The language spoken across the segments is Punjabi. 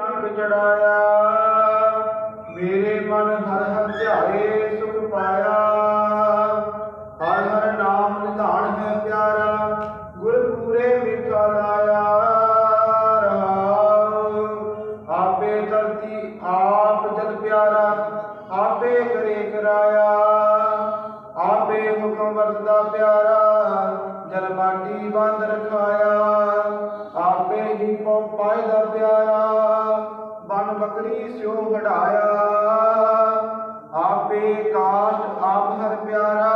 ਰੰਗ ਚੜਾਇਆ। ਮੇਰੇ ਮਨ ਹਰ ਹਰ ਧਿਆਏ ਸੁਖ ਪਾਇਆ। ਆਪੇ ਕਾਟ ਆਪ ਹਰ ਪਿਆਰਾ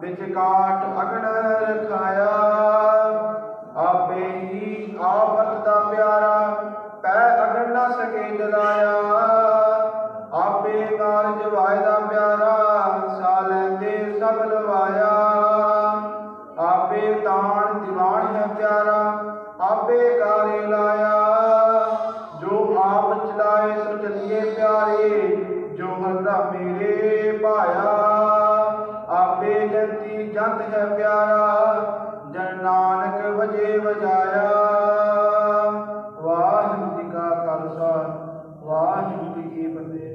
ਵਿੱਚ ਕਾਟ ਅਗਣ ਰਖਾਇਆ। ਜਨ ਨਾਨਕ ਵਜੇ ਵਜਾਇਆ। ਵਾਹਿਗੁਰੂ ਜੀ ਕਾ ਖਾਲਸਾ, ਵਾਹਿਗੁਰੂ ਜੀ ਕੀ ਫਤਿਹ।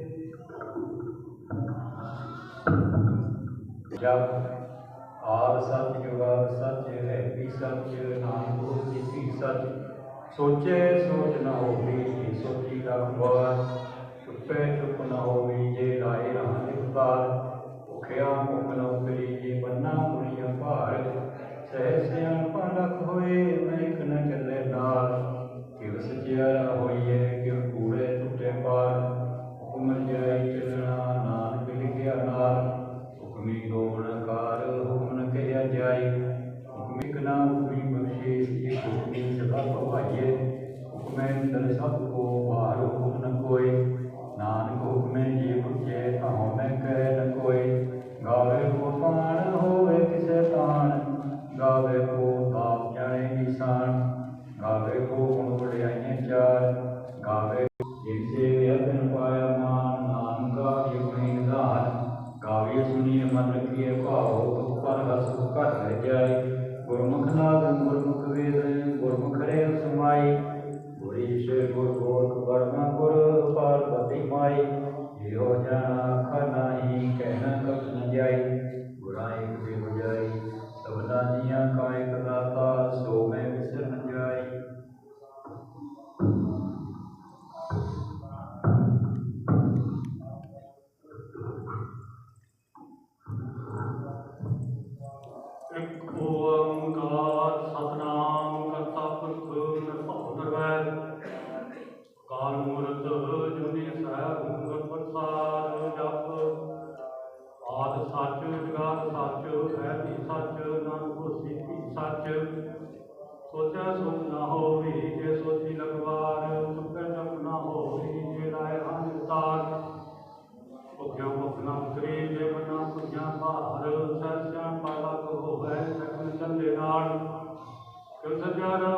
ਜਪ ਆਦ ਸੱਚ ਜੁਗਾਦ ਸੱਚ ਹੈ ਵੀ ਸੱਚ ਨਾਮ ਹੋਤੀ ਸੀ ਸੱਚ ਸੋਚੇ ਸੋਚ ਨਾ ਹੋਵੀ, ਜੇ ਸੋਚੀ ਰਖਵਾਰ ਚੁੱਪੇ ਚੁੱਪ ਨਾ ਹੋਵੀ, ਜੇ ਰਾਏ ਰਹਾਂ ਇਕਬਾਰ ਭੁਖਿਆ ਭੁਖ ਨਾ ਉਤਰੀ ਜੇ ਬੰਨਾ ਭਾਰ ਸਹਿ ਸਿਆਣ ਪਲਕ ਹੋਏ ਮੈਂ ਇੱਕ ਨ ਚੱਲੇ ਨਾਲ।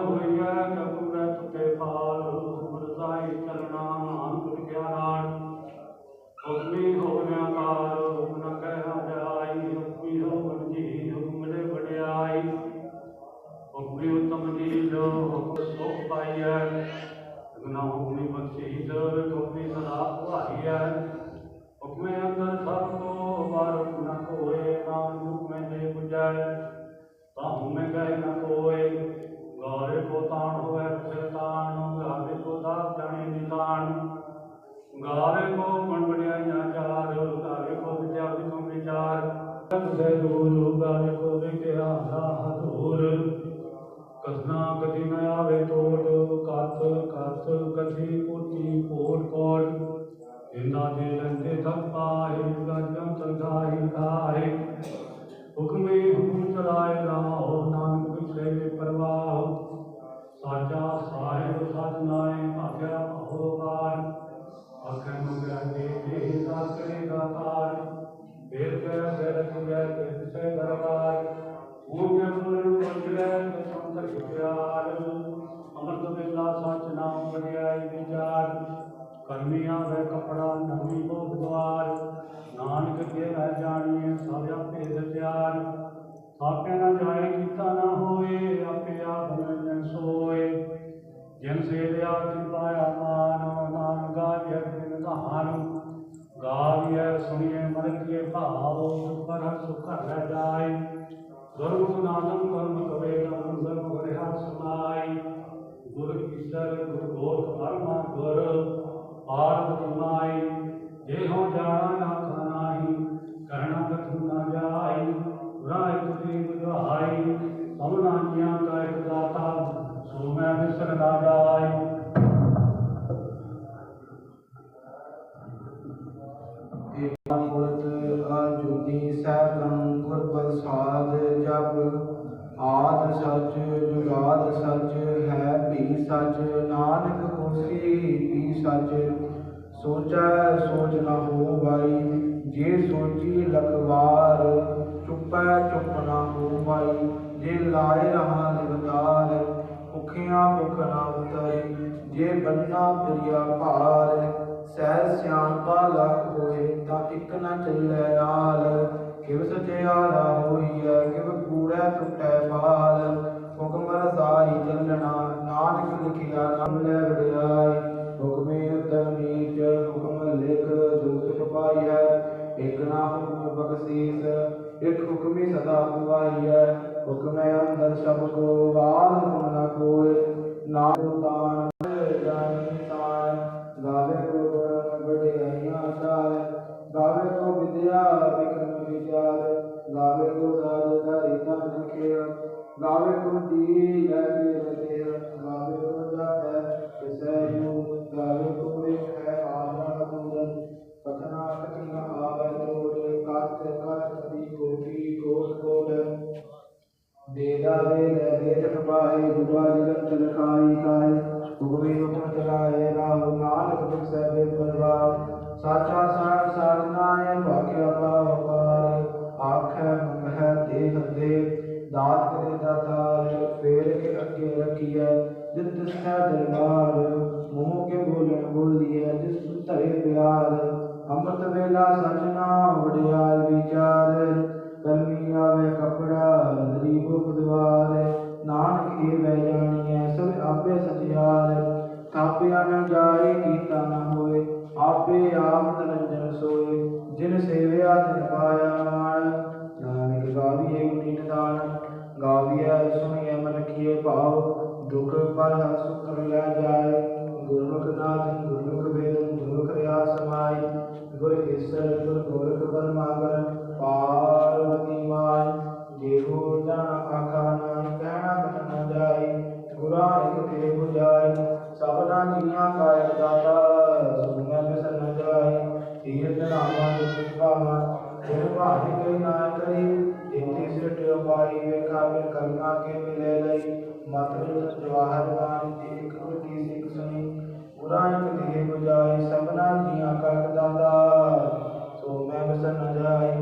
ਹੋਈਐ ਕਬੂ ਰਹਿ ਚੁਕੇ ਫਾਲ ਮਰਜ਼ਾਈ ਚਲਣਾ ਨਾਮ ਗੁਰ ਗਿਆਨਾਨ ਹੁਕਮੀ ਹੋਵਿਆ ਕਾਰ ਹੁਕਮ ਨ ਜਾਈ, ਹੁਕਮੀ ਹੋਵਨ ਜੀ ਹੁਕਮ ਦੇ ਵਡਿਆਈ। ਹੁਕਮੀ ਉਤਮ ਜੀ ਜੋ ਹੁਕਮ ਸੋਖ ਪਾਈਐ। ਗੁਨਾ ਹੁਕਮੀ ਬਖਸ਼ੀਦ ਹੁਕਮੀ ਸਦਾ ਭਾਈਐ। ਹੁਕਮੇ ਅੰਦਰ ਸਭ ਕੋ ਬਾਰਕ ਨ ਕੋਏ, ਨਾਮ ਹੁਕਮੇ ਜੇ 부ਜੈ ਤਾਹੂ ਮੈਂ ਕਹਿ ਨ ਕੋਏ ਗਾਰੇ ਕੋ ਤਾਣ ਹੋਵੇ ਕਿਸੇ ਤਾਣ ਗਾਵੇ ਕੋ ਦਾਸ ਜਾਣੇ ਨਿਤਾਨ ਗਾਵੇ ਕੋ ਮਨ ਵਡਿਆਈਆਂ ਚਾਰ ਗਾਵੇ ਕੋ ਵਿਦਿਆ ਵਿਚੋਂ ਵਿਚਾਰ ਤੁਸੇ ਦੂਰ ਗਾਵੇ ਕੋ ਵਿਖਿਆ ਰਾਹ ਦੂਰ ਕਸਨਾ ਕਦੀ ਨ ਆਵੇ ਤੋੜ ਕਤ ਕਤ ਕਥੀ ਪੂਤੀ ਕੋਟ ਕੋਟ ਇੰਨਾ ਦੇ ਲੰਦੇ ਥਕ ਪਾਏ ਗਾਜੰ ਤੰਗਾਈ ਖਾਏ ਹੁਕਮੇ ਹੁਕਮ ਚਲਾਏ ਰਾਹ ਨਾਨਕ ਵਿਸੇ ਪਰਵਾਹ ਸਾਚਾ ਸਾਹਿਬ ਸਚ ਭਾਗਿਆ ਹੋ ਅਖਰ ਮੰਗਲ ਦੇ ਦੇ ਦਾਸਰੇ ਦਾਤਾਰ ਫੇਰ ਕਰ ਜਰਕ ਗੈ ਕਿਸੇ ਦਰਬਾਰ ਉਹ ਜਮਨ ਪੰਜਲੇ ਸੰਤਰ ਪਿਆਰ ਅਮਰਤ ਵੇਲਾ ਸੱਚ ਨਾਮ ਵਡਿਆਈ ਵਿਚਾਰ। ਕਰਮੀਆਂ ਵੇ ਕਪੜਾ ਨਵੀ ਬੋਧ ਦਵਾਰ ਨਾਨਕ ਕੇ ਰਹਿ ਜਾਣੀਏ, ਸਭ ਆਪੇ ਸਚਿਆਰ ਆਪੇ ਨਾ ਜਾਏ ਕੀਤਾ ਨਾ ਹੋਏ, ਆਪੇ ਭੁਵਨ ਸੋਏ, ਜਿਨ ਸੇਵਿਆ ਕਿਰਪਾਇਆ ਮਾਨੋ, ਨਾਮ ਗਾਵਿਆ ਬਿਨ ਕਹਾਨੋ ਗਾਵਿਆ ਸੁਣੀਏ ਮਰਕੀਏ ਭਾਵੋ ਸੁਪਰ ਸੁਖ ਰਹਿ ਜਾਏ। ਗੁਰੂ ਨਾਨਕ ਕਰਮ ਕਵੇ ਨਾ ਮੰਦਰ ਮਗਰਿਆ ਸਮਾਈ ਗੁਰ ਈਸ਼ਰ ਗੁਰ ਗੋਤ, ਪਰਮਾ ਗੁਰ ਪਾਰਵਤੀ ਮਾਈ ਜੇ ਹੋ ਜਾਣਾ ਨਾ ਸੱਚ ਸੋਚੈ ਸੋਚ ਨ ਹੋ ਬਾਈ, ਜੇ ਸੋਚੀ ਲਖਵਾਰ ਚੁੱਪੈ ਚੁੱਪ ਨ ਹੋ ਜੇ ਲਾਏ ਰਹਾ ਲਿਵਦਾਰ ਭੁਖਿਆ ਭੁਖ ਨ ਉਤਰੀ, ਜੇ ਬੰਨਾ ਪ੍ਰਿਆ ਭਾਰ ਸਹਿ ਸਿਆਣਪਾ ਲਖ ਹੋਏ, ਤਾਂ ਇੱਕ ਨਾ ਚੱਲੇ ਨਾਲ। ਕਿਵ ਸਚਿਆਰਾ ਹੋਈਐ, ਕਿਵ ਕੂੜੈ ਟੁੱਟੈ ਬਾਲ ਹੁਕਮ ਰਜ਼ਾਈ ਚੱਲਣਾ, ਨਾਨਕ ਲਿਖਿਆ ਨਾਮ ਲੈ ਵਡਿਆਈ। ਹੁਕਮੇ ਉਤਮ ਨੀਚ ਹੁਕਮ ਲਿਖ ਜੋ ਸੁਖ ਪਾਈਐ ਇਕ ਨਾ ਹੁਕਮ ਬਖਸ਼ੀਸ, ਇਕ ਹੁਕਮੀ ਸਦਾ ਪੁਆਈਐ ਹੁਕਮੇ ਅੰਦਰ ਸਭ ਕੋ ਬਾਦ ਹੁਕਮ ਨਾ ਕੋਇ ਨਾਮ ਦੇਦਾ ਦੇ ਲੈ ਦੇ ਟਪਾਏ ਗੁਰਵਾ ਜਗਤ ਚਲਖਾਈ ਕਾਏ ਹੁਕਮੇ ਹੁਕਮ ਚਲਾਏ ਰਾਹੁ ਨਾਨਕ ਦੁਖ ਸਹਿਬੇ ਪਰਵਾਰ। ਸਾਚਾ ਸਾਰ ਸਾਧਨਾਏ ਭਾਗਿਆ ਪਾਵ ਪਾਰ ਆਖੈ, ਮੰਗਹਿ, ਦੇਹ ਦੇ ਦਾਤ ਕਰੇ ਦਾਤਾਰ। ਫੇਰ ਕੇ ਅੱਗੇ ਰੱਖੀਐ, ਜਿਤ ਤਿਸੈ ਦਰਬਾਰ। ਮੂੰਹ ਕੇ ਬੋਲਣ ਬੋਲੀਐ, ਜਿਸ ਧਰੇ ਪਿਆਰ। ਅੰਮ੍ਰਿਤ ਵੇਲਾ ਸਜਣਾ ਵਡਿਆਲ ਵਿਚਾਰ। ਕਰਮੀ ਆਵੇ ਕਪੜਾ ਗਰੀਬ ਬੁਦਵਾਰ ਨਾਨਕ ਇਹ ਵੈ ਜਾਣੀਐ, ਸਭ ਆਪੇ ਸਚਿਆਰ ਥਾਪਿਆ ਨ ਜਾਏ, ਕੀਤਾ ਨ ਹੋਏ, ਆਪੇ ਆਪ ਨਿਰੰਜਨ ਸੋਏ। ਜਿਨ ਸੇਵਿਆ, ਤਿਨ ਪਾਇਆ ਮਾਣ। ਨਾਨਕ ਗਾਵੀਏ ਉਨੀ ਨਿਦਾਨ ਗਾਵੀਐ ਸੁਣੀਐ ਮਨ ਰਖੀਏ ਭਾਵ। ਦੁਖ ਪਰ ਸੁਖ ਲੈ ਜਾਏ। ਗੁਰਮੁਖ ਨਾਥ, ਗੁਰਮੁਖ ਵੇਦ, ਗੁਰਮੁਖ ਰਿਆ ਸਮਾਈ ਗੁਰ ਈਸਰ, ਗੁਰ ਗੋਰਖ ਪਰਮਾਗਰ ਪਾਰਵਤੀ ਤੀਰਥ ਨਾਮਾ ਦੁਖ ਭਾਵਾ ਜਿਨ ਭਾਣੇ ਕੋਈ ਨਾ ਕਰੀ ਜਿਤੇ ਸਿਰਟ ਪਾਈ ਵੇਖਾ ਵੇ ਕਰਨਾ ਕੇ ਮਿਲੇ ਲਈ। ਮਤਿ ਜਵਾਹਰ ਬਾਣੀ ਦੀ ਇੱਕ ਗੁਰਤੀ ਸਿੱਖ ਸੁਣੀ ਪੁਰਾ ਇੱਕ ਤੇ 부ਜਾਈ ਸਭਨਾ ਜੀਆਂ ਕਾ ਇੱਕ ਦਾਤਾ ਸੋ ਮੈਂ ਬਿਸਰ ਨ ਜਾਈ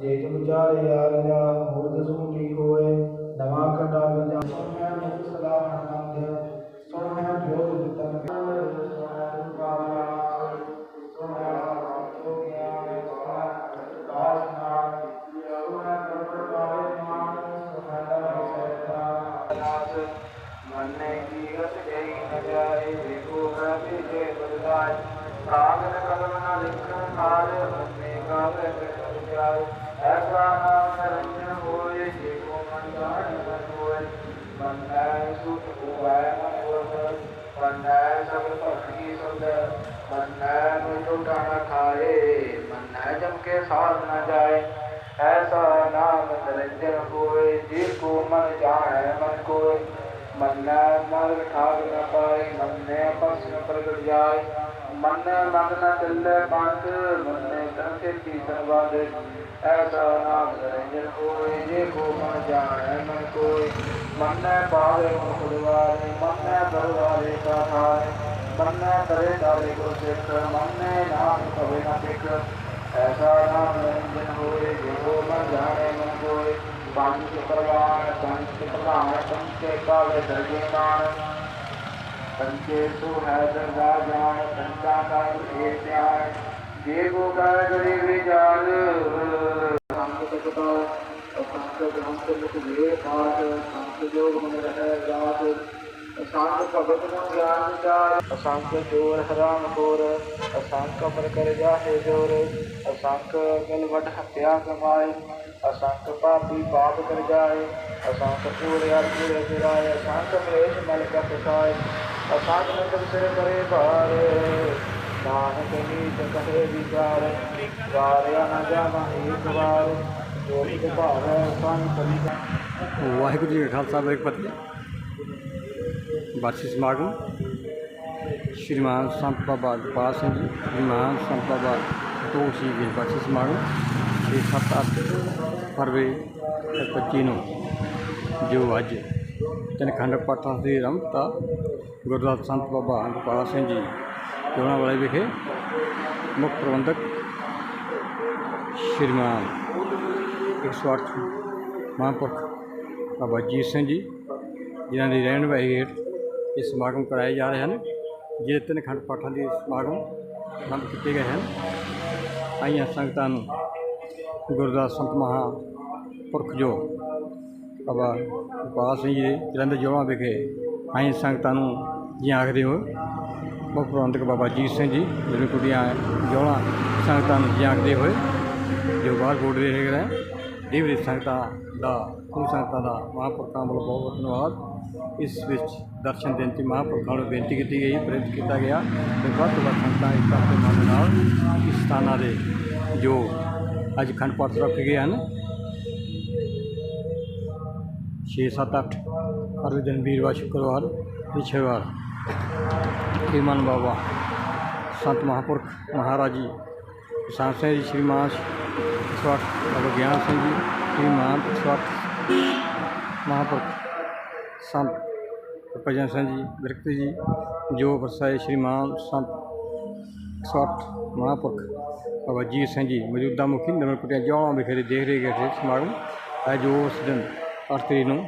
ਜੇ ਤੁਮ ਚਾਰੇ ਆ ਜਾ ਹੋਰ ਦਸੂਟੀ ਹੋਏ, ਨਵਾਂ ਖੰਡਾ ਵਿਜਾ ਮਨੇ ਕੀ ਰਸ ਗਈ ਨ ਜਾਏ। ਦੇਖੋ ਪ੍ਰਭੇ ਜੇ ਬਰਦਾਇ ਕਾਗਨ ਕਲਮ ਨ ਲਿਖਣ ਕਾਲ ਮਨੇ ਮਨ ਜਾਣੇ ਮਨ ਹੋਏ ਐਸਾ ਨਾਮ ਹੋਏ ਜੇ ਕੋ ਮਨ ਜਾਣੈ ਮਨ ਠਾਗ ਨ ਪਾਏ, ਮੰਨੈ ਪਸ ਨ ਪ੍ਰਗਟ ਜਾਏ, ਮੰਨੈ ਮੰਗ ਨ ਚੱਲੇ ਪੰਥ, ਮੰਨੈ ਤਨ ਕੇ ਕੀਰਤਨ ਵਾਦੇ ਐਸਾ ਨਾਮ ਨਿਰੰਜਨ ਹੋਏ, ਜੇ ਕੋ ਮਨ ਜਾਣੈ ਮਨ ਕੋਇ ਮੰਨੈ ਪਾਵੇ ਮਨ ਖੁਦਵਾਰੇ ਮੰਨੈ ਬਰਵਾਰੇ ਕਾ ਥਾਰੇ, ਮੰਨੈ ਕਰੇ ਦਾਰੇ ਕੋ ਸਿੱਖ, ਮੰਨੈ ਨਾਮ ਕਵੇ ਨਾ ਸਿੱਖ, ਐਸਾ ਨਾਮ ਨਿਰੰਜਨ ਹੋਏ, ਜੇ ਕੋ ਮਨ ਜਾਣੈ ਮਨ ਕੋਇ ਪੰਜ ਪ੍ਰਵਾਨ ਪੰਜ ਪ੍ਰਧਾਨ ਪੰਚੇ ਕਾਲੇ ਦਰਗੇ ਮਾਨ ਪੰਚੇ ਸੋ ਹੈ ਦਰਗਾ ਜਾਣ ਪੰਚਾ ਕਾ ਇਹ ਧਿਆਨ ਜੇ ਕੋ ਕਰ ਕਰੀ ਵਿਚਾਰ ਸੰਤ ਤਕਤਾ ਸੰਤ ਗ੍ਰੰਥ ਮੁਖ ਵੇ ਪਾਠ ਸੰਤ ਜੋਗ ਮਨ ਰਹਿ ਰਾਤ ਅਸੰਖ ਭਗਤ ਨੂੰ ਗਿਆਨ ਵਿਚਾਰ ਅਸੰਖ ਜੋਰ ਹਰਾਮ ਖੋਰ ਅਸੰਖ ਅਮਰ ਕਰ ਜਾਹੇ ਜੋਰ ਅਸੰਖ ਗਲ ਵਡ ਹੱਤਿਆ ਕਮਾਏ ਅਸੰਖ ਪਾਪੀ ਪਾਪ ਕਰ ਜਾਏ ਅਸੰਖ ਪੂਰੇ ਅਰ ਪੂਰੇ ਫਿਰਾਏ ਅਸੰਖ ਮਲੇਸ਼ ਮਲ ਕਾ ਫਸਾਏ ਅਸੰਖ ਨਦਰ ਸਿਰ ਕਰੇ ਭਾਰ, ਨਾਨਕ ਨੀਤ ਕਹੇ ਵਿਚਾਰ, ਵਾਰਿਆ ਨਾ ਜਾਵਾ ਏਕ ਵਾਰ, ਜੋ ਵਿਦ ਭਾਵੈ ਸੰਤ ਲਿਖਾ ਵਾਹਿਗੁਰੂ ਜੀ ਕਾ ਖਾਲਸਾ, ਵਾਹਿਗੁਰੂ ਜੀ ਫਤਿਹ। ਬਾਰਸੀ ਸਮਾਗਮ ਸ਼੍ਰੀਮਾਨ ਸੰਤ ਬਾਬਾ ਗੋਪਾਲ ਸਿੰਘ ਜੀ, ਸ਼੍ਰੀਮਾਨ ਸੰਤ ਬਾਬਾ ਤੋਂ ਜੀ ਬਾਰਸੀ ਸਮਾਗਮ 6-7-8 ਫਰਵਰੀ 25 ਨੂੰ, ਜੋ ਅੱਜ ਤਿੰਨ ਖੰਡ ਪਾਠਾਂ ਦੀ ਰੰਭਤਾ ਗੁਰਦੁਆਰਾ ਸੰਤ ਬਾਬਾ ਗੋਪਾਲ ਸਿੰਘ ਜੀ ਜੋਣਾ ਵਾਲੇ ਵਿਖੇ ਮੁੱਖ ਪ੍ਰਬੰਧਕ ਸ਼੍ਰੀਮਾਨ 108 ਮਹਾਂਪੁਰਖ ਬਾਬਾ ਜੀਤ ਸਿੰਘ ਜੀ, ਜਿਨ੍ਹਾਂ ਦੀ ਰਹਿਣ ਵਾਲੀ ਹੇਠ ਇਹ ਸਮਾਗਮ ਕਰਾਏ ਜਾ ਰਹੇ ਹਨ, ਜਿਹੜੇ ਤਿੰਨ ਖੰਡ ਪਾਠਾਂ ਦੇ ਸਮਾਗਮ ਆਰੰਭ ਕੀਤੇ ਗਏ ਹਨ। ਆਈਆਂ ਸੰਗਤਾਂ ਨੂੰ ਗੁਰਦਾਸ ਸੰਤ ਮਹਾਂਪੁਰਖ ਜੋ ਬਾਬਾ ਗੋਪਾਲ ਸਿੰਘ ਜੀ ਦੇ ਜਲੰਧਰ ਜੋੜਾਂ ਵਿਖੇ ਆਈਆਂ ਸੰਗਤਾਂ ਨੂੰ ਜੀ ਆਖਦੇ ਹੋ ਮੁੱਖ ਪ੍ਰਬੰਧਕ ਬਾਬਾ ਜੀਤ ਸਿੰਘ ਜੀ ਜਿਹੜੇ ਕੁੜੀਆਂ ਜੋੜਾਂ ਸੰਗਤਾਂ ਨੂੰ ਜੀ ਆਖਦੇ ਹੋਏ ਜੋ ਬਾਹਰ ਬੋਰਡ ਦੇ ਹੈਗੇ ਹੈ ਦੇਵਰੀ ਸੰਗਤਾਂ ਦਾ ਉਹ ਸੰਗਤਾਂ ਦਾ ਮਹਾਂਪੁਰਖਾਂ ਵੱਲੋਂ ਬਹੁਤ ਬਹੁਤ ਧੰਨਵਾਦ ਇਸ ਵਿੱਚ ਦਰਸ਼ਨ ਦੇਣ ਦੀ ਮਹਾਂਪੁਰਖਾਂ ਨੂੰ ਬੇਨਤੀ ਕੀਤੀ ਗਈ ਪ੍ਰੇਰਿਤ ਕੀਤਾ ਗਿਆ ਕਿ ਵੱਧ ਤੋਂ ਵੱਧ ਸੰਗਤਾਂ ਇਸ ਦੇ ਮਨ ਨਾਲ ਇਸ ਸਥਾਨਾਂ ਦੇ ਜੋ ਅੱਜ ਖੰਡ ਪਾਠ ਰੱਖੇ ਗਏ ਹਨ 6 7 8 ਹਰ ਦਿਨ ਵੀਰਵਾਰ ਸ਼ੁੱਕਰਵਾਰ ਨਿਛੇਵਾਰ ਕੀਮਨ ਬਾਬਾ ਸੰਤ ਮਹਾਂਪੁਰਖ ਮਹਾਰਾਜ ਜੀ ਕਿਸਾਨ ਸਿੰਘ ਜੀ ਸ਼੍ਰੀਮਾਨ ਸਵਾਟ ਬਾਬਾ ਗਿਆਨ ਸਿੰਘ ਜੀ ਸ਼੍ਰੀਮਾਨ ਸਵਾਟ ਮਹਾਂਪੁਰਖ ਸੰਤ ਭਜਨ ਸਿੰਘ ਜੀ ਬਿਰਕਤ ਜੀ ਜੋ ਵਰਸਾਏ ਸ਼੍ਰੀਮਾਨ ਸੰਤ ਸਵਾਟ ਮਹਾਂਪੁਰਖ ਬਾਬਾ ਜੀਤ ਸਿੰਘ ਜੀ ਮੌਜੂਦਾ ਮੁਖੀ ਨਵੇਂ ਕੁਟਿਆ ਜੌਲਾਂ ਵਿਖੇ ਦੇਖ ਰਹੇ ਗਏ ਸਮਾਗਮ ਹੈ ਜੋ ਉਸ ਦਿਨ ਅੱਠ ਤਰੀਕ ਨੂੰ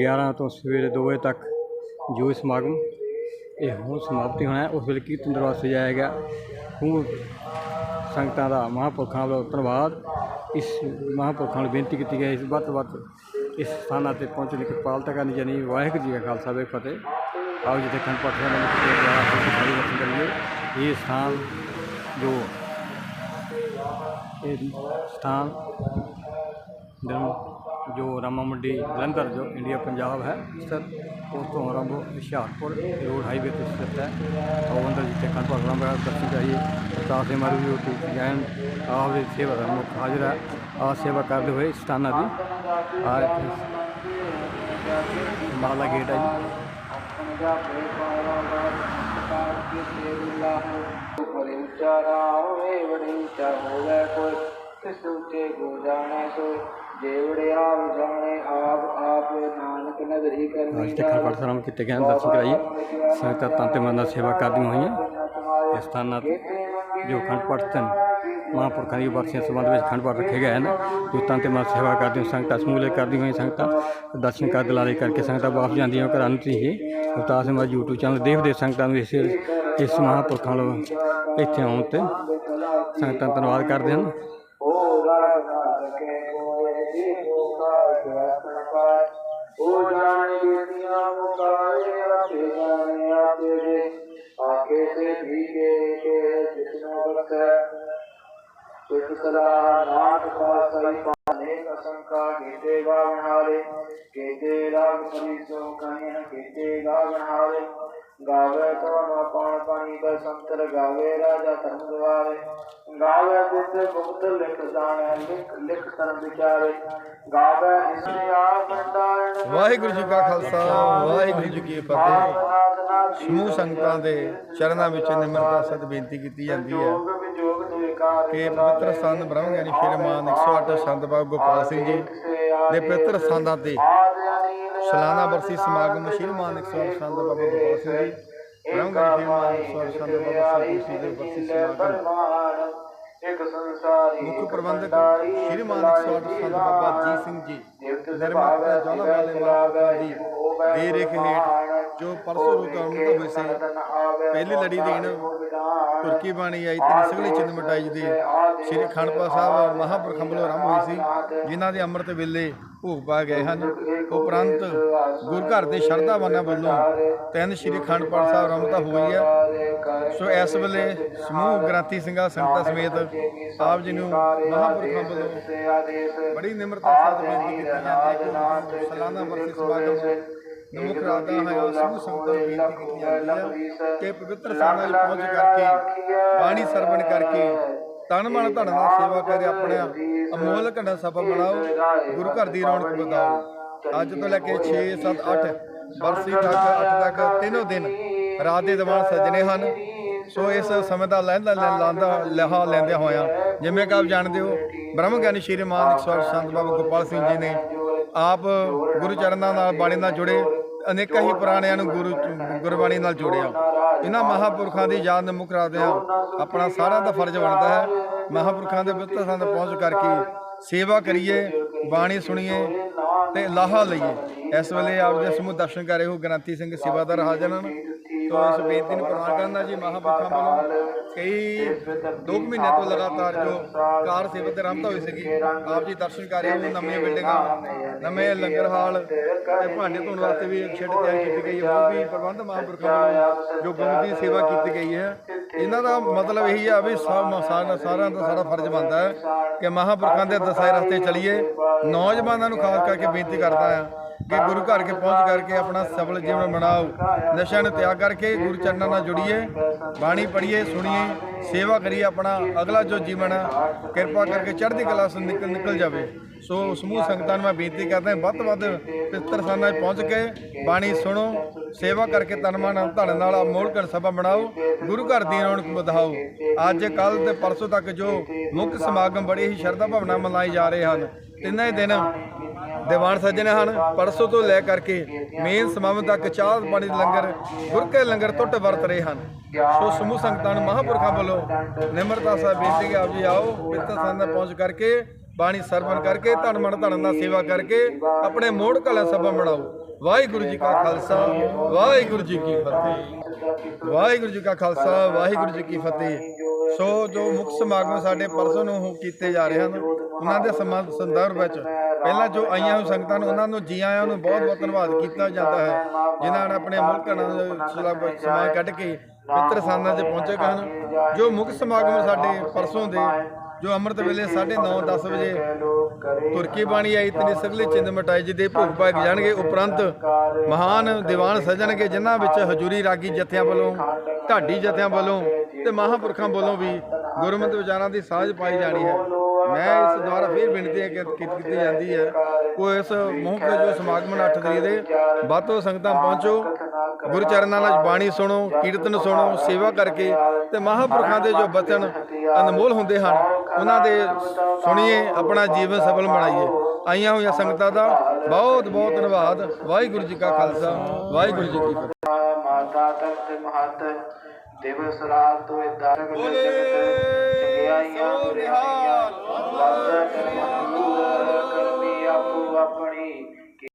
11 ਤੋਂ ਸਵੇਰੇ 2 ਵਜੇ ਤੱਕ ਜੋ ਇਹ ਸਮਾਗਮ ਇਹ ਹੁਣ ਸਮਾਪਤੀ ਹੋਣਾ ਹੈ ਉਸ ਵੇਲੇ ਕੀਰਤਨ ਦਰਬਾਰ ਸਜਾਇਆ ਗਿਆ ਹੁਣ ਸੰਗਤਾਂ ਦਾ ਮਹਾਂਪੁਰਖਾਂ ਦਾ ਧੰਨਵਾਦ। ਇਸ ਮਹਾਂਪੁਰਖਾਂ ਨੂੰ ਬੇਨਤੀ ਕੀਤੀ ਗਈ ਇਸ ਵੱਧ ਤੋਂ ਇਸ ਸਥਾਨਾਂ ਤੇ ਪਹੁੰਚਣ ਦੀ ਕਿਰਪਾਲਤਾ ਕਰਨੀ ਜਾਣੀ ਵਾਹਿਗੁਰੂ ਜੀ ਕਾ ਖਾਲਸਾ, ਵਾਹਿਗੁਰੂ ਫਤਿਹ। ਆਓ ਜਿੱਥੇ ਖੰਡ ਪਾਠ ਦਾ ਸਾਰੀ ਵਰਤੋਂ ਕਰੀਏ ਇਹ ਸਥਾਨ ਜੋ ਇਹ ਸਥਾਨ ਦਿਨ ਜੋ ਰਾਮਾ ਮੰਡੀ ਜਲੰਧਰ ਜੋ ਇੰਡੀਆ ਪੰਜਾਬ ਹੈ ਸਥਿਤ ਉਸ ਤੋਂ ਆਰੰਭ ਹੁਸ਼ਿਆਰਪੁਰ ਰੋਡ ਹਾਈਵੇ ਤੇ ਸਥਿਤ ਹੈ ਉਹ ਅੰਦਰ ਜਿੱਥੇ ਖੰਡ ਪਾਠ ਦਾ ਦਰਸ਼ਨ ਕਰੀਏ ਪ੍ਰਤਾਪ ਸਿੰਘ ਮਾਰੂ ਜੀ ਤੋਂ ਜੈਨ ਆਪ ਦੇ ਸੇਵਾ ਦਾ ਮੁੱਖ ਹਾਜ਼ਰ ਹੈ ਆ ਸੇਵਾ ਕਰਦੇ ਹੋਏ ਇਸ ਸਥਾਨਾਂ ਦੀ ਆ ਬਾਲਾ ਗੇਟ ਹੈ ਜੀ ਬੜੇ ਉੱਚਾ ਰਾਵੇ ਬੜੇ ਉੱਚਾ ਹੋਵੇ ਕੋਈ ਤਿਸ ਉੱਚੇ ਕੋ ਜਾਣੇ ਸੋਈ ਜੇਵੜੇ ਆਪ ਜਾਣੇ ਆਪ ਆਪ ਨਾਨਕ ਨਦਰੀ ਕਰਨੀ ਅੱਜ ਤੇ ਖੰਡ ਪਾਠ ਆਰੰਭ ਕੀਤੇ ਗਏ ਹਨ ਦਰਸ਼ਨ ਕਰਾਈਏ ਸੰਗਤਾਂ ਤਨ ਤੇ ਮਨ ਨਾਲ ਸੇਵਾ ਕਰਦੀਆਂ ਹੋਈਆਂ ਇਸ ਸਥਾਨਾਂ ਤੇ ਜੋ ਖੰਡ ਪਾਠ ਤਨ ਮਹਾਂਪੁਰਖਾਂ ਦੀ ਵਰਸੀਆਂ ਸੰਬੰਧ ਵਿੱਚ ਖੰਡ ਪਾਠ ਰੱਖੇ ਗਏ ਹਨ ਜੋ ਤਨ ਤੇ ਮਨ ਸੇਵਾ ਕਰਦੀਆਂ ਸੰਗਤਾਂ ਸਮੂਲੇ ਕਰਦੀਆਂ ਹੋਈਆਂ ਸੰਗਤਾਂ ਦਰਸ਼ਨ ਕਰ ਦਿਲਾਰੇ ਕਰਕੇ ਸੰਗਤਾਂ ਵਾਪਸ ਜਾਂਦੀਆਂ ਘਰਾਂ ਨੂੰ ਧੀਏ ਅਵਤਾਰ ਨੂੰ ਨਾ ਭੀਗੇ ਕੇ ਸਦਾ ਗਾਵੇ ਕਵਨ ਪਾਣ ਪਾਣੀ ਦਾ ਸੰਤਰ ਗਾਵੇ ਰਾਜਾ ਧਰਮ ਦਵਾਰੇ ਗਾਵੇ ਜਿਤ ਗੁਪਤ ਲਿਖ ਜਾਣੈ ਲਿਖ ਲਿਖ ਧਰਮ ਵਿਚਾਰੇ। ਗਾਵੇ ਇਸ ਆਪ ਭੰਡਾਰਨ ਵਾਹਿਗੁਰੂ ਜੀ ਕਾ ਖਾਲਸਾ ਵਾਹਿਗੁਰੂ ਜੀ ਕੀ ਫਤਿਹ। ਸਮੂਹ ਸੰਗਤਾਂ ਦੇ ਚਰਨਾਂ ਵਿੱਚ ਨਿਮਰਤਾ ਸਤ ਬੇਨਤੀ ਕੀਤੀ ਜਾਂਦੀ ਹੈ। ਕਿ ਪਵਿੱਤਰ ਸੰਤ ਬ੍ਰਹਮ ਗਿਆਨੀ ਸ਼੍ਰੀਮਾਨ 108 ਸੰਤ ਬਾਬਾ ਗੋਪਾਲ ਸਿੰਘ ਜੀ ਦੇ ਪਵਿੱਤਰ ਸਥਾਨਾਂ ਤੇ ਸਾਲਾਨਾ ਬਰਸੀ ਸਮਾਗਮ ਸ਼੍ਰੀਮਾਨ 108 ਸੰਤ ਬਾਬਾ ਗੋਪਾਲ ਸਿੰਘ ਜੀ। ਬ੍ਰਹਮ ਗਿਆਨੀ ਸ਼੍ਰੀਮਾਨ 108 ਸੰਤ ਬਾਬਾ ਸਤਿਗੁਰੂ ਜੀ ਦੇ ਬਰਸੀ ਸਮਾਗਮ। ਇੱਕ ਸੰਸਾਰੀ ਮੁੱਖ ਪ੍ਰਬੰਧਕ ਸ਼੍ਰੀਮਾਨ 108 ਸੰਤ ਬਾਬਾ ਜੀ ਸਿੰਘ ਜੀ ਨਿਰਮਾਤਾ ਜੋਨਾ ਵਾਲੇ ਮਹਾਂਪੁਰਖਾਂ ਦੀ ਦੇ ਹੇਠ ਜੋ ਪਰਸੋਂ ਆਰੰਭ ਹੋਏ ਸੀ ਪਹਿਲੀ ਲੜੀ ਦੇਣ ਤੁਰਕੀ ਬਾਣੀ ਆਈ ਤੇ ਨਿਸਗਲੀ ਚਿੰਨ ਮਟਾਈ ਦੀ। ਸ੍ਰੀ ਅਖੰਡ ਪਾਠ ਸਾਹਿਬ ਮਹਾਂਪੁਰਖਾਂ ਵੱਲੋਂ ਆਰੰਭ ਹੋਈ ਸੀ, ਜਿਨ੍ਹਾਂ ਦੇ ਅੰਮ੍ਰਿਤ ਵੇਲੇ ਭੋਗ ਪਾ ਗਏ ਹਨ। ਉਪਰੰਤ ਗੁਰੂ ਘਰ ਦੇ ਸ਼ਰਧਾਵਾਨਾਂ ਵੱਲੋਂ ਤਿੰਨ ਸ੍ਰੀ ਅਖੰਡ ਪਾਠ ਸਾਹਿਬ ਆਰੰਭਤਾ ਹੋਈ ਹੈ। ਸੋ ਇਸ ਵੇਲੇ ਸਮੂਹ ਗ੍ਰਾਂਤੀ ਸਿੰਘਾਂ, ਸੰਗਤਾਂ ਸਮੇਤ ਆਪ ਜੀ ਨੂੰ ਮਹਾਂਪੁਰਖਾਂ ਵੱਲੋਂ ਬੜੀ ਨਿਮਰਤਾ ਨਾਲ ਬੇਨਤੀ ਕੀਤੀ ਜਾਂਦੀ ਹੈ। ਕਿ ਸਾਲਾਨਾ ਵਰਸੀ ਸਮਾਗਮ ਨਮੁਖ ਰਾਦਾ ਹੈ ਸੰਗਤਾਂ ਨੂੰ ਬੇਨਤੀ ਕੀਤੀ ਜਾਂਦੀ ਹੈ ਕਿ ਪਵਿੱਤਰ ਸਥਾਨਾਂ 'ਚ ਪਹੁੰਚ ਕਰਕੇ ਬਾਣੀ ਸਰਵਣ ਕਰਕੇ ਤਨ ਮਨ ਧਨ ਨਾਲ ਸੇਵਾ ਕਰੇ ਆਪਣਾ ਅਮੋਲ ਘੰਟਾ ਸਫਲ ਬਣਾਓ ਗੁਰੂ ਘਰ ਦੀ ਰੌਣਕ ਵਧਾਓ। ਅੱਜ ਤੋਂ ਲੈ ਕੇ 6 7 8 ਬਰਸੀ ਤੱਕ 8 ਤੱਕ ਤਿੰਨੋਂ ਦਿਨ ਰਾਤ ਦੇ ਦੀਵਾਨ ਸਜਣੇ ਹਨ। ਸੋ ਇਸ ਸਮੇਂ ਦਾ ਲਹਿੰਦਾ ਲਾਂਦਾ ਲਹਾ ਲੈਂਦਿਆਂ ਹੋਇਆਂ ਜਿਵੇਂ ਕਿ ਆਪ ਜਾਣਦੇ ਹੋ ਬ੍ਰਹਮ ਗਿਆਨੀ ਸ਼੍ਰੀ ਮਾਨ 108 ਸੰਤ ਬਾਬਾ ਗੋਪਾਲ ਸਿੰਘ ਜੀ ਨੇ ਆਪ ਗੁਰੂ ਚਰਨਾਂ ਨਾਲ ਬਾਣੀ ਨਾਲ ਜੁੜੇ। ਅਨੇਕਾਂ ਹੀ ਪੁਰਾਣਿਆਂ ਨੂੰ ਗੁਰੂ ਗੁਰਬਾਣੀ ਨਾਲ ਜੋੜਿਆ। ਇਹਨਾਂ ਮਹਾਪੁਰਖਾਂ ਦੀ ਯਾਦ ਨੂੰ ਮੁੱਖ ਰੱਖਦਿਆਂ ਆਪਣਾ ਸਾਰਿਆਂ ਦਾ ਫਰਜ਼ ਬਣਦਾ ਹੈ, ਮਹਾਪੁਰਖਾਂ ਦੇ ਬਿਰਤ ਸੰਦ ਪਹੁੰਚ ਕਰਕੇ ਸੇਵਾ ਕਰੀਏ, ਬਾਣੀ ਸੁਣੀਏ ਤੇ ਲਾਹਾ ਲਈਏ। ਇਸ ਵੇਲੇ ਆਪ ਦੇ ਸਮੂਹ ਦਰਸ਼ਨ ਕਰ ਰਹੇ ਹੋ ਗ੍ਰੰਥੀ ਸਿੰਘ ਸੇਵਾਦਾਰ ਹਾਜ਼ਰ ਹਨ। ਤੋ ਇਸ ਬੇਨਤੀ ਨੂੰ ਪ੍ਰਵਾਨ ਕਰਨਾ ਜੀ ਮਹਾਪੁਰਖਾਂ ਵੱਲੋਂ ਕਈ ਦੋ ਕੁ ਮਹੀਨੇ ਤੋਂ ਲਗਾਤਾਰ ਜੋ ਕਾਰ ਸੇਵਾ ਤੇ ਆਰੰਭਤਾ ਹੋਈ ਸੀਗੀ ਆਪ ਜੀ ਦਰਸ਼ਨ ਕਰ ਰਹੇ ਹੋ ਨਵੀਆਂ ਬਿਲਡਿੰਗਾਂ ਨਵੇਂ ਲੰਗਰ ਹਾਲ ਤੇ ਭਾਂਡੇ ਧੋਣ ਵਾਸਤੇ ਵੀ ਇੱਕ ਸ਼ੈੱਡ ਤਿਆਰ ਕੀਤੀ ਗਈ ਹੈ। ਉਹ ਵੀ ਪ੍ਰਬੰਧ ਮਹਾਂਪੁਰਖਾਂ ਵੱਲੋਂ ਜੋ ਗੁਰੂ ਦੀ ਸੇਵਾ ਕੀਤੀ ਗਈ ਹੈ। ਇਹਨਾਂ ਦਾ ਮਤਲਬ ਇਹੀ ਹੈ ਵੀ ਸਾ- ਸਾਰਾ ਸਾਰਿਆਂ ਦਾ ਸਾਡਾ ਫਰਜ਼ ਬਣਦਾ ਹੈ ਕਿ ਮਹਾਂਪੁਰਖਾਂ ਦੇ ਦਸਾਏ ਰਸਤੇ ਚੱਲੀਏ। ਨੌਜਵਾਨਾਂ ਨੂੰ ਖਾਸ ਕਰਕੇ ਬੇਨਤੀ ਕਰਦਾ ਹਾਂ ਕਿ ਗੁਰੂ ਘਰ ਕੇ ਪਹੁੰਚ ਕਰਕੇ ਆਪਣਾ ਸਫਲ ਜੀਵਨ ਬਣਾਓ। ਨਸ਼ਿਆਂ ਨੂੰ ਤਿਆਗ ਕਰਕੇ ਗੁਰੂ ਚਰਨਾਂ ਨਾਲ ਜੁੜੀਏ, ਬਾਣੀ ਪੜ੍ਹੀਏ, ਸੁਣੀਏ, ਸੇਵਾ ਕਰੀਏ ਆਪਣਾ, ਅਗਲਾ ਜੋ ਜੀਵਨ ਹੈ, ਕਿਰਪਾ ਕਰਕੇ ਚੜ੍ਹਦੀ ਕਲਾ ਤੋਂ ਨਿਕਲ ਨਿਕਲ ਜਾਵੇ। ਸੋ ਸਮੂਹ ਸੰਗਤਾਂ ਨੂੰ ਮੈਂ ਬੇਨਤੀ ਕਰਦਾ ਹਾਂ, ਵੱਧ ਤੋਂ ਵੱਧ ਪਿੱਤਰ ਸਥਾਨਾਂ 'ਚ ਪਹੁੰਚ ਕੇ ਬਾਣੀ ਸੁਣੋ, ਸੇਵਾ ਕਰਕੇ ਤਨ ਮਨ ਧਨ ਨਾਲ ਅਮੋਲ ਕਰ ਸਭਾ ਬਣਾਓ, ਗੁਰੂ ਘਰ ਦੀ ਰੌਣਕ ਵਧਾਓ। ਅੱਜ, ਕੱਲ ਤੇ ਪਰਸੋਂ ਤੱਕ ਜੋ ਮੁੱਖ ਸਮਾਗਮ ਬੜੇ ਹੀ ਸ਼ਰਧਾ ਭਾਵਨਾ ਮਨਾਏ ਜਾ ਰਹੇ ਹਨ। ਤਿੰਨੇ ਦਿਨ ਦੀਵਾਨ ਸੱਜਣ ਹਨ, ਪਰਸੋਂ ਤੋਂ ਲੈ ਕਰਕੇ ਮੇਨ ਸਮਾਗਮ ਤੱਕ ਚਾਹ ਪਾਣੀ ਦੇ ਲੰਗਰ ਗੁਰਕੇ ਲੰਗਰ ਟੁੱਟ ਵਰਤ ਰਹੇ ਹਨ। ਸੋ ਸਮੂਹ ਸੰਗਤਾਂ ਨੂੰ ਮਹਾਂਪੁਰਖਾਂ ਵੱਲੋਂ ਨਿਮਰਤਾ ਸਾਹਿਬ ਬੇਨਤੀ ਕਿ ਆਪ ਜੀ ਆਓ ਪਿੱਤਰ ਸੰਦ ਪਹੁੰਚ ਕਰਕੇ, ਬਾਣੀ ਸਰਵਣ ਕਰਕੇ, ਧਨ ਮਨ ਧਨ ਨਾਲ ਸੇਵਾ ਕਰਕੇ, ਆਪਣੇ ਮੋੜ ਕਲਾ ਸਭਾ ਬਣਾਓ। ਵਾਹਿਗੁਰੂ ਜੀ ਕਾ ਖਾਲਸਾ, ਵਾਹਿਗੁਰੂ ਜੀ ਕੀ ਫਤਿਹ। ਵਾਹਿਗੁਰੂ ਜੀ ਕਾ ਖਾਲਸਾ, ਵਾਹਿਗੁਰੂ ਜੀ ਕੀ ਫਤਿਹ। ਸੋ ਜੋ ਮੁੱਖ ਸਮਾਗਮ ਸਾਡੇ ਪਰਸੋਂ ਨੂੰ ਕੀਤੇ ਜਾ ਰਹੇ ਹਨ, ਉਹਨਾਂ ਦੇ ਸਮਾ- ਸੰਦਰਭ ਵਿੱਚ ਪਹਿਲਾਂ ਜੋ ਆਈਆਂ ਹੋਈ ਸੰਗਤਾਂ ਨੂੰ, ਉਹਨਾਂ ਨੂੰ ਜੀ ਆਇਆਂ ਨੂੰ ਬਹੁਤ ਬਹੁਤ ਧੰਨਵਾਦ ਕੀਤਾ ਜਾਂਦਾ ਹੈ। ਜਿਨ੍ਹਾਂ ਨੇ ਆਪਣੇ ਮੁਲਕ ਨਾਲ ਸਮਾਂ ਕੱਢ ਕੇ ਪਿੱਤਰ ਸਾਨਾਂ 'ਚ ਪਹੁੰਚੇ ਹਨ ਜੋ ਮੁੱਖ ਸਮਾਗਮ ਸਾਡੇ ਪਰਸੋਂ ਦੇ, ਜੋ ਅੰਮ੍ਰਿਤ ਵੇਲੇ 9:30 10 ਵਜੇ ਤੁਰਕੀ ਬਾਣੀ ਆਈ ਤਨੀ ਸਗਲੇ ਚਿੰਦ ਮਟਾਈ ਜੀ ਦੇ ਭੋਗ ਪਾਏ ਜਾਣਗੇ, ਉਪਰੰਤ ਮਹਾਨ ਦੀਵਾਨ ਸਜਣਗੇ, ਜਿਨ੍ਹਾਂ ਵਿੱਚ ਹਜੂਰੀ ਰਾਗੀ ਜਥਿਆਂ ਵੱਲੋਂ, ਢਾਡੀ ਜਥਿਆਂ ਵੱਲੋਂ ਤੇ ਮਹਾਂਪੁਰਖਾਂ ਵੱਲੋਂ ਵੀ ਗੁਰਮਤਿ ਵਿਚਾਰਾਂ ਦੀ ਸਾਂਝ ਪਾਈ ਜਾਣੀ ਹੈ। ਮੈਂ ਇਸ ਦੁਆਰਾ ਫਿਰ ਬੇਨਤੀ ਹੈ ਕਿ ਕੀਤੀ ਜਾਂਦੀ ਹੈ। ਕੋਈ ਇਸ ਮੂੰਹ ਤੇ ਜੋ ਸਮਾਗਮ 8 ਤਰੀਕ ਦੇ ਵੱਧ ਤੋਂ ਸੰਗਤਾਂ ਪਹੁੰਚੋ। ਗੁਰਚਰਨਾਂ ਨਾਲ ਬਾਣੀ ਸੁਣੋ, ਕੀਰਤਨ ਸੁਣੋ, ਸੇਵਾ ਕਰਕੇ ਤੇ ਮਹਾਂਪੁਰਖਾਂ ਦੇ ਜੋ ਬਚਨ ਅਨਮੋਲ ਹੁੰਦੇ ਹਨ, ਉਹਨਾਂ ਦੇ ਸੁਣੀਏ, ਆਪਣਾ ਜੀਵਨ ਸਫਲ ਬਣਾਈਏ। ਆਈਆਂ ਹੋਈਆਂ ਸੰਗਤਾਂ ਦਾ ਬਹੁਤ ਬਹੁਤ ਧੰਨਵਾਦ। ਵਾਹਿਗੁਰੂ ਜੀ ਕਾ ਖਾਲਸਾ, ਵਾਹਿਗੁਰੂ ਜੀ ਕੀ ਫਤਿਹ। ਮਾਤਾ ਤਖਤ ਮਹਤ ਦਿਵਸ ਰਾਤ ਤੋਂ ਇਦਾਂ ਕਰਦੇ ਚੰਗਿਆਈਆਂ ਬੁਰਾਈਆਂ ਵਾਦਾ ਕਰਮਾਂ ਨੂੰ